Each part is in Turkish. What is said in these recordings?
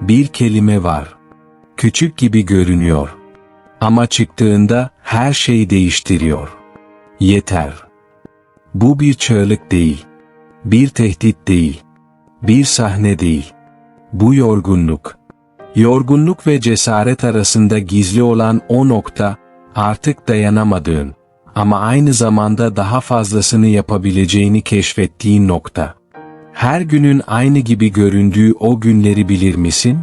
Bir kelime var. Küçük gibi görünüyor. Ama çıktığında her şeyi değiştiriyor. Yeter. Bu bir çığlık değil. Bir tehdit değil. Bir sahne değil. Bu yorgunluk. Yorgunluk ve cesaret arasında gizli olan o nokta, artık dayanamadığın ama aynı zamanda daha fazlasını yapabileceğini keşfettiğin nokta. Her günün aynı gibi göründüğü o günleri bilir misin?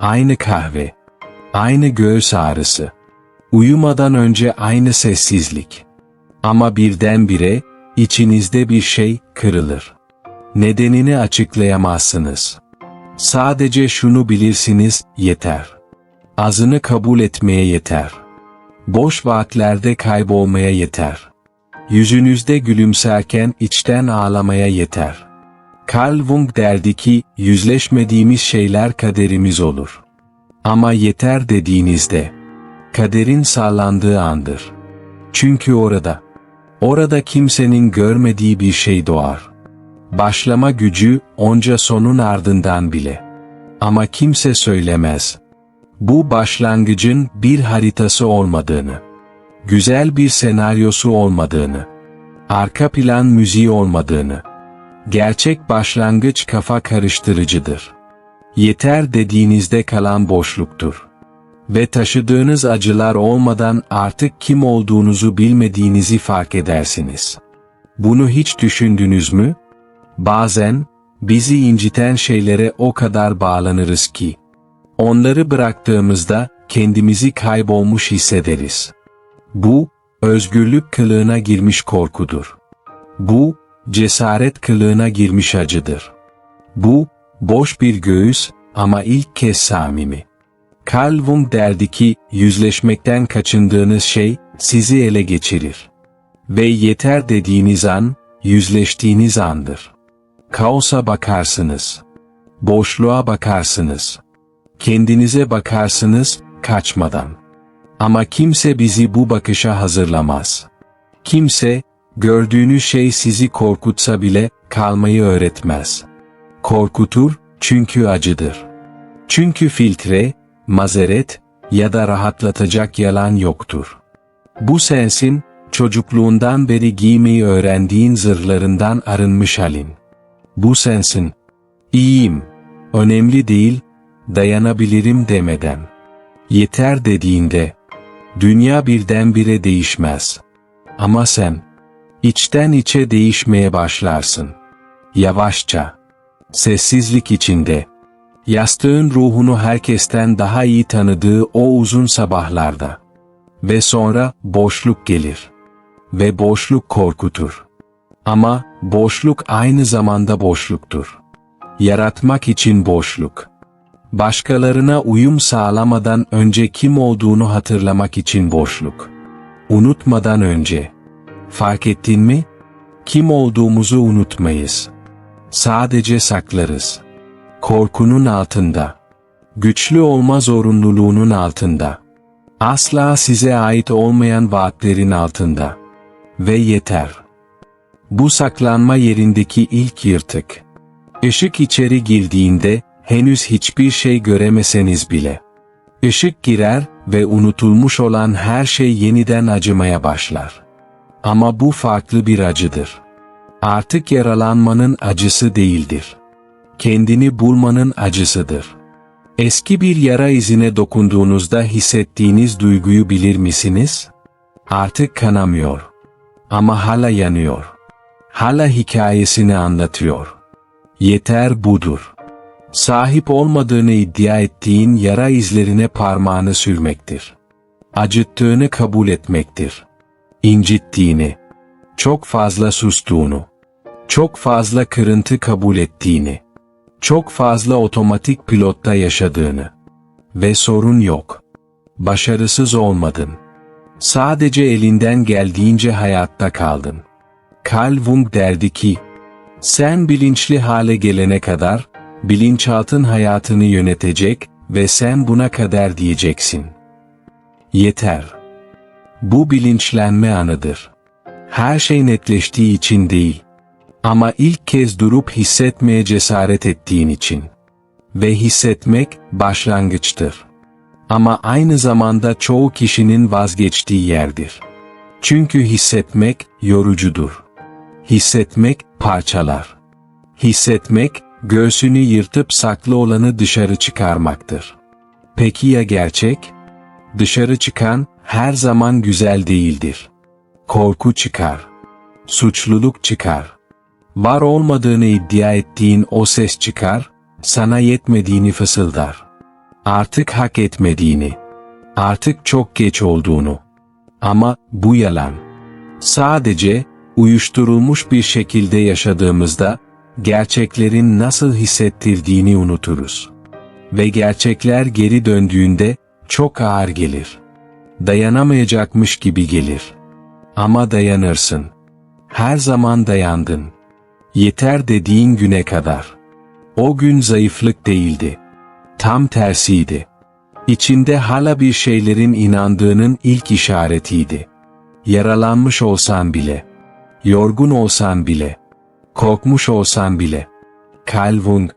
Aynı kahve, aynı göğüs ağrısı, uyumadan önce aynı sessizlik. Ama birdenbire, içinizde bir şey kırılır. Nedenini açıklayamazsınız. Sadece şunu bilirsiniz, yeter. Azını kabul etmeye yeter. Boş vaatlerde kaybolmaya yeter. Yüzünüzde gülümserken içten ağlamaya yeter. Carl Jung derdi ki, yüzleşmediğimiz şeyler kaderimiz olur. Ama yeter dediğinizde, kaderin sağlandığı andır. Çünkü orada, orada kimsenin görmediği bir şey doğar. Başlama gücü onca sonun ardından bile. Ama kimse söylemez. Bu başlangıcın bir haritası olmadığını, güzel bir senaryosu olmadığını, arka plan müziği olmadığını, gerçek başlangıç kafa karıştırıcıdır. Yeter dediğinizde kalan boşluktur. Ve taşıdığınız acılar olmadan artık kim olduğunuzu bilmediğinizi fark edersiniz. Bunu hiç düşündünüz mü? Bazen, bizi inciten şeylere o kadar bağlanırız ki, onları bıraktığımızda kendimizi kaybolmuş hissederiz. Bu, özgürlük kılığına girmiş korkudur. Bu, cesaret kılığına girmiş acıdır. Bu, boş bir göğüs ama ilk kez samimi. Carl Jung derdi ki, yüzleşmekten kaçındığınız şey, sizi ele geçirir. Ve yeter dediğiniz an, yüzleştiğiniz andır. Kaosa bakarsınız. Boşluğa bakarsınız. Kendinize bakarsınız, kaçmadan. Ama kimse bizi bu bakışa hazırlamaz. Kimse, gördüğünüz şey sizi korkutsa bile, kalmayı öğretmez. Korkutur, çünkü acıdır. Çünkü filtre, mazeret ya da rahatlatacak yalan yoktur. Bu sensin, çocukluğundan beri giymeyi öğrendiğin zırhlarından arınmış halin. Bu sensin. İyiyim. Önemli değil, dayanabilirim demeden. Yeter dediğinde, dünya birdenbire değişmez. Ama sen, içten içe değişmeye başlarsın. Yavaşça, sessizlik içinde, yastığın ruhunu herkesten daha iyi tanıdığı o uzun sabahlarda. Ve sonra boşluk gelir. Ve boşluk korkutur. Ama boşluk aynı zamanda boşluktur. Yaratmak için boşluk. Başkalarına uyum sağlamadan önce kim olduğunu hatırlamak için boşluk. Unutmadan önce. Fark ettin mi? Kim olduğumuzu unutmayız. Sadece saklarız. Korkunun altında. Güçlü olma zorunluluğunun altında. Asla size ait olmayan vaatlerin altında. Ve yeter. Bu saklanma yerindeki ilk yırtık. Işık içeri girdiğinde, henüz hiçbir şey göremeseniz bile. Işık girer ve unutulmuş olan her şey yeniden acımaya başlar. Ama bu farklı bir acıdır. Artık yaralanmanın acısı değildir. Kendini bulmanın acısıdır. Eski bir yara izine dokunduğunuzda hissettiğiniz duyguyu bilir misiniz? Artık kanamıyor. Ama hala yanıyor hala hikayesini anlatıyor. Yeter budur. Sahip olmadığını iddia ettiğin yara izlerine parmağını sürmektir. Acıttığını kabul etmektir. İncittiğini, çok fazla sustuğunu, çok fazla kırıntı kabul ettiğini, çok fazla otomatik pilotta yaşadığını ve sorun yok. Başarısız olmadın. Sadece elinden geldiğince hayatta kaldın. Carl Jung derdi ki, sen bilinçli hale gelene kadar, bilinçaltın hayatını yönetecek ve sen buna kadar diyeceksin. Yeter. Bu bilinçlenme anıdır. Her şey netleştiği için değil. Ama ilk kez durup hissetmeye cesaret ettiğin için. ve hissetmek başlangıçtır. Ama aynı zamanda çoğu kişinin vazgeçtiği yerdir. Çünkü hissetmek yorucudur. Hissetmek parçalar. Hissetmek, göğsünü yırtıp saklı olanı dışarı çıkarmaktır. Peki ya gerçek? Dışarı çıkan, her zaman güzel değildir. Korku çıkar. Suçluluk çıkar. Var olmadığını iddia ettiğin o ses çıkar, sana yetmediğini fısıldar. Artık hak etmediğini. Artık çok geç olduğunu. Ama bu yalan. Sadece uyuşturulmuş bir şekilde yaşadığımızda gerçeklerin nasıl hissettirdiğini unuturuz. Ve gerçekler geri döndüğünde çok ağır gelir. Dayanamayacakmış gibi gelir. Ama dayanırsın. Her zaman dayandın. Yeter dediğin güne kadar. O gün zayıflık değildi. Tam tersiydi. İçinde hala bir şeylerin inandığının ilk işaretiydi. Yaralanmış olsan bile, yorgun olsan bile, korkmuş olsan bile. Carl Jung,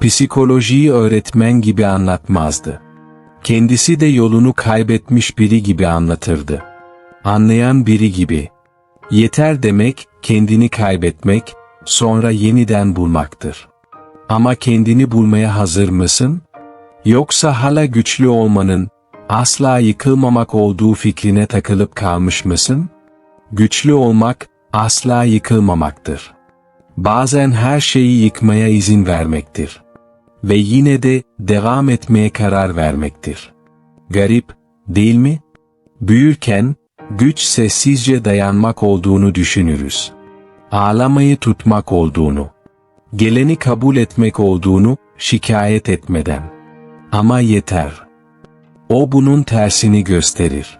psikolojiyi öğretmen gibi anlatmazdı. Kendisi de yolunu kaybetmiş biri gibi anlatırdı. Anlayan biri gibi. Yeter demek, kendini kaybetmek, sonra yeniden bulmaktır. Ama kendini bulmaya hazır mısın? Yoksa hala güçlü olmanın, asla yıkılmamak olduğu fikrine takılıp kalmış mısın? Güçlü olmak, asla yıkılmamaktır. Bazen her şeyi yıkmaya izin vermektir. Ve yine de devam etmeye karar vermektir. Garip, değil mi? Büyürken, güç sessizce dayanmak olduğunu düşünürüz. Ağlamayı tutmak olduğunu. Geleni kabul etmek olduğunu, şikayet etmeden. Ama yeter. O bunun tersini gösterir.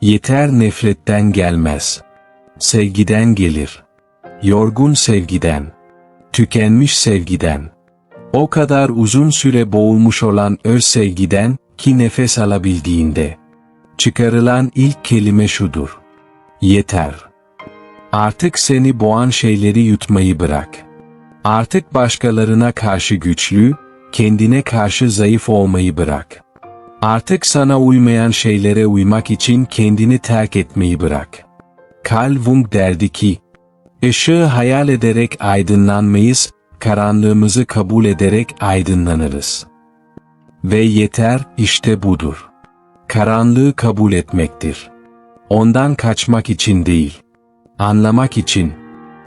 Yeter nefretten gelmez. Sevgiden gelir. Yorgun sevgiden. Tükenmiş sevgiden. O kadar uzun süre boğulmuş olan öz sevgiden ki nefes alabildiğinde. Çıkarılan ilk kelime şudur. Yeter. Artık seni boğan şeyleri yutmayı bırak. Artık başkalarına karşı güçlü, kendine karşı zayıf olmayı bırak. Artık sana uymayan şeylere uymak için kendini terk etmeyi bırak. Carl Jung derdi ki, Işığı hayal ederek aydınlanmayız, karanlığımızı kabul ederek aydınlanırız. Ve yeter işte budur. Karanlığı kabul etmektir. Ondan kaçmak için değil, anlamak için.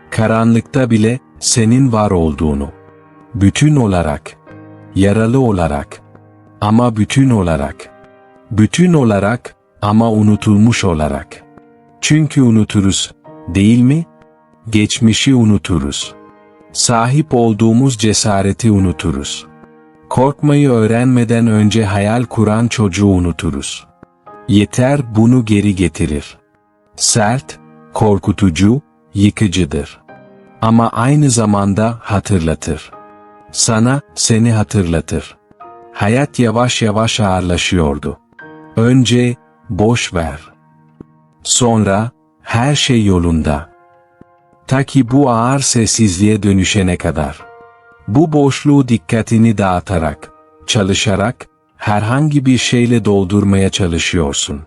Karanlıkta bile senin var olduğunu. Bütün olarak, yaralı olarak, ama bütün olarak. Bütün olarak ama unutulmuş olarak. Çünkü unuturuz, değil mi? Geçmişi unuturuz. Sahip olduğumuz cesareti unuturuz. Korkmayı öğrenmeden önce hayal kuran çocuğu unuturuz. Yeter bunu geri getirir. Sert, korkutucu, yıkıcıdır. Ama aynı zamanda hatırlatır. Sana, seni hatırlatır. Hayat yavaş yavaş ağırlaşıyordu. Önce, boş ver. Sonra, her şey yolunda. Ta ki bu ağır sessizliğe dönüşene kadar. Bu boşluğu dikkatini dağıtarak, çalışarak, herhangi bir şeyle doldurmaya çalışıyorsun.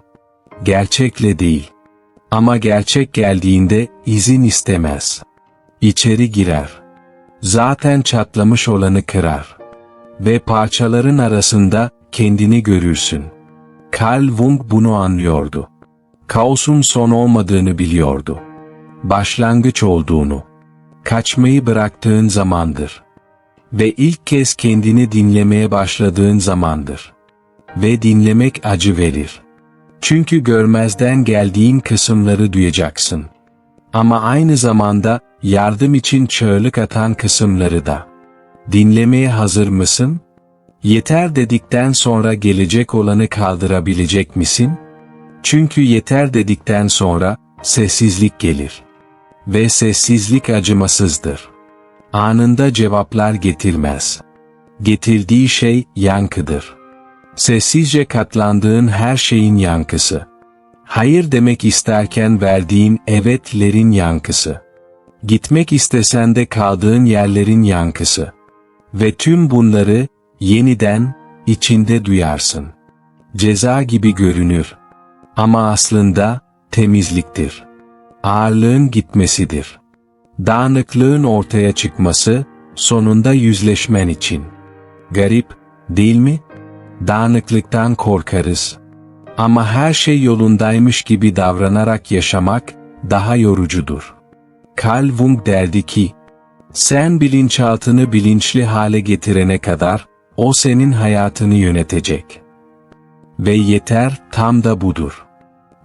Gerçekle değil. Ama gerçek geldiğinde izin istemez. İçeri girer. Zaten çatlamış olanı kırar. Ve parçaların arasında kendini görürsün. Carl Jung bunu anlıyordu. Kaosun son olmadığını biliyordu başlangıç olduğunu, kaçmayı bıraktığın zamandır. Ve ilk kez kendini dinlemeye başladığın zamandır. Ve dinlemek acı verir. Çünkü görmezden geldiğin kısımları duyacaksın. Ama aynı zamanda yardım için çığlık atan kısımları da. Dinlemeye hazır mısın? Yeter dedikten sonra gelecek olanı kaldırabilecek misin? Çünkü yeter dedikten sonra sessizlik gelir. Ve sessizlik acımasızdır. Anında cevaplar getirmez. Getirdiği şey yankıdır. Sessizce katlandığın her şeyin yankısı. Hayır demek isterken verdiğin evetlerin yankısı. Gitmek istesen de kaldığın yerlerin yankısı. Ve tüm bunları yeniden, içinde duyarsın. Ceza gibi görünür. Ama aslında, temizliktir. Ağırlığın gitmesidir. Dağınıklığın ortaya çıkması, sonunda yüzleşmen için. Garip, değil mi? Dağınıklıktan korkarız. Ama her şey yolundaymış gibi davranarak yaşamak, daha yorucudur. Carl Jung derdi ki, sen bilinçaltını bilinçli hale getirene kadar, o senin hayatını yönetecek. Ve yeter tam da budur.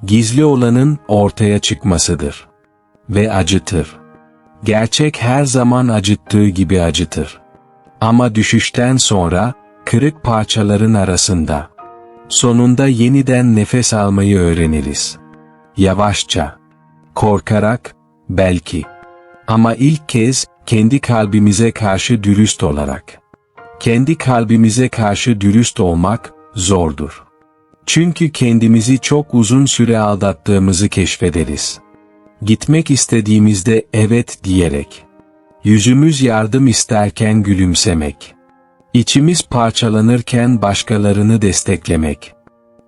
Gizli olanın ortaya çıkmasıdır. Ve acıtır. Gerçek her zaman acıttığı gibi acıtır. Ama düşüşten sonra, kırık parçaların arasında. Sonunda yeniden nefes almayı öğreniriz. Yavaşça. Korkarak, belki. Ama ilk kez, kendi kalbimize karşı dürüst olarak. Kendi kalbimize karşı dürüst olmak, zordur. Çünkü kendimizi çok uzun süre aldattığımızı keşfederiz. Gitmek istediğimizde evet diyerek. Yüzümüz yardım isterken gülümsemek. İçimiz parçalanırken başkalarını desteklemek.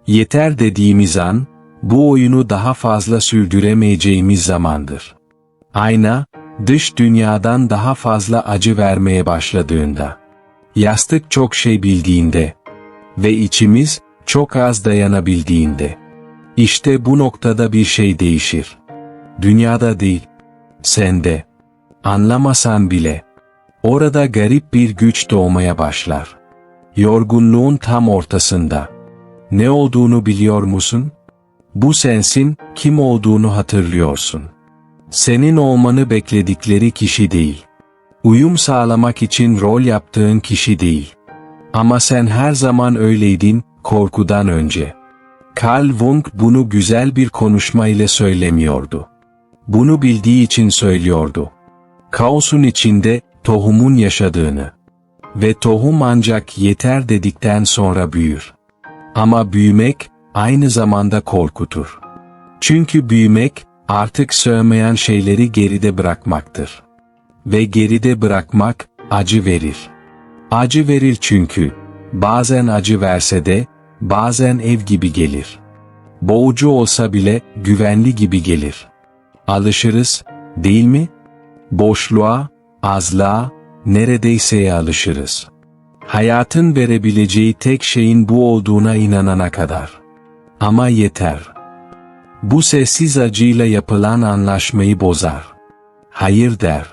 Yeter dediğimiz an, bu oyunu daha fazla sürdüremeyeceğimiz zamandır. Ayna, dış dünyadan daha fazla acı vermeye başladığında. Yastık çok şey bildiğinde. Ve içimiz, çok az dayanabildiğinde. İşte bu noktada bir şey değişir. Dünyada değil, sende. Anlamasan bile. Orada garip bir güç doğmaya başlar. Yorgunluğun tam ortasında. Ne olduğunu biliyor musun? Bu sensin, kim olduğunu hatırlıyorsun. Senin olmanı bekledikleri kişi değil. Uyum sağlamak için rol yaptığın kişi değil. Ama sen her zaman öyleydin, korkudan önce. Carl Jung bunu güzel bir konuşma ile söylemiyordu. Bunu bildiği için söylüyordu. Kaosun içinde, tohumun yaşadığını. Ve tohum ancak yeter dedikten sonra büyür. Ama büyümek, aynı zamanda korkutur. Çünkü büyümek, artık sığmayan şeyleri geride bırakmaktır. Ve geride bırakmak, acı verir. Acı verir çünkü, bazen acı verse de, bazen ev gibi gelir. Boğucu olsa bile, güvenli gibi gelir. Alışırız, değil mi? Boşluğa, azlığa, neredeyseye alışırız. Hayatın verebileceği tek şeyin bu olduğuna inanana kadar. Ama yeter. Bu sessiz acıyla yapılan anlaşmayı bozar. Hayır der.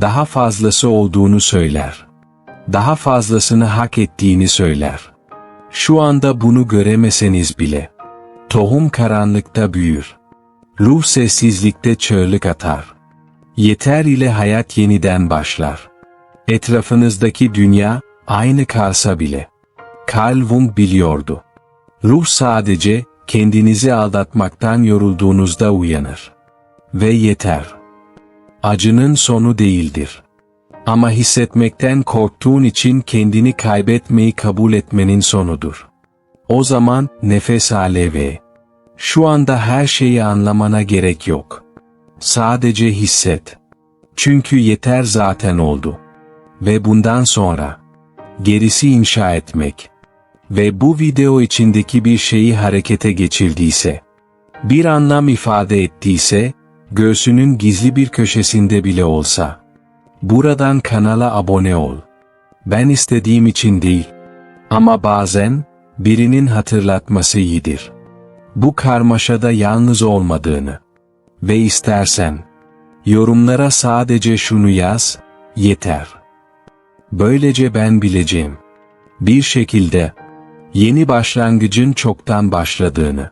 Daha fazlası olduğunu söyler. Daha fazlasını hak ettiğini söyler. Şu anda bunu göremeseniz bile. Tohum karanlıkta büyür. Ruh sessizlikte çığlık atar. Yeter ile hayat yeniden başlar. Etrafınızdaki dünya, aynı kalsa bile. Carl Jung biliyordu. Ruh sadece, kendinizi aldatmaktan yorulduğunuzda uyanır. Ve yeter. Acının sonu değildir. Ama hissetmekten korktuğun için kendini kaybetmeyi kabul etmenin sonudur. O zaman nefes alevi. Şu anda her şeyi anlamana gerek yok. Sadece hisset. Çünkü yeter zaten oldu. Ve bundan sonra gerisi inşa etmek ve bu video içindeki bir şeyi harekete geçirdiyse, bir anlam ifade ettiyse, göğsünün gizli bir köşesinde bile olsa, buradan kanala abone ol. Ben istediğim için değil, ama bazen, birinin hatırlatması iyidir. Bu karmaşada yalnız olmadığını ve istersen, yorumlara sadece şunu yaz, yeter. Böylece ben bileceğim. Bir şekilde, yeni başlangıcın çoktan başladığını.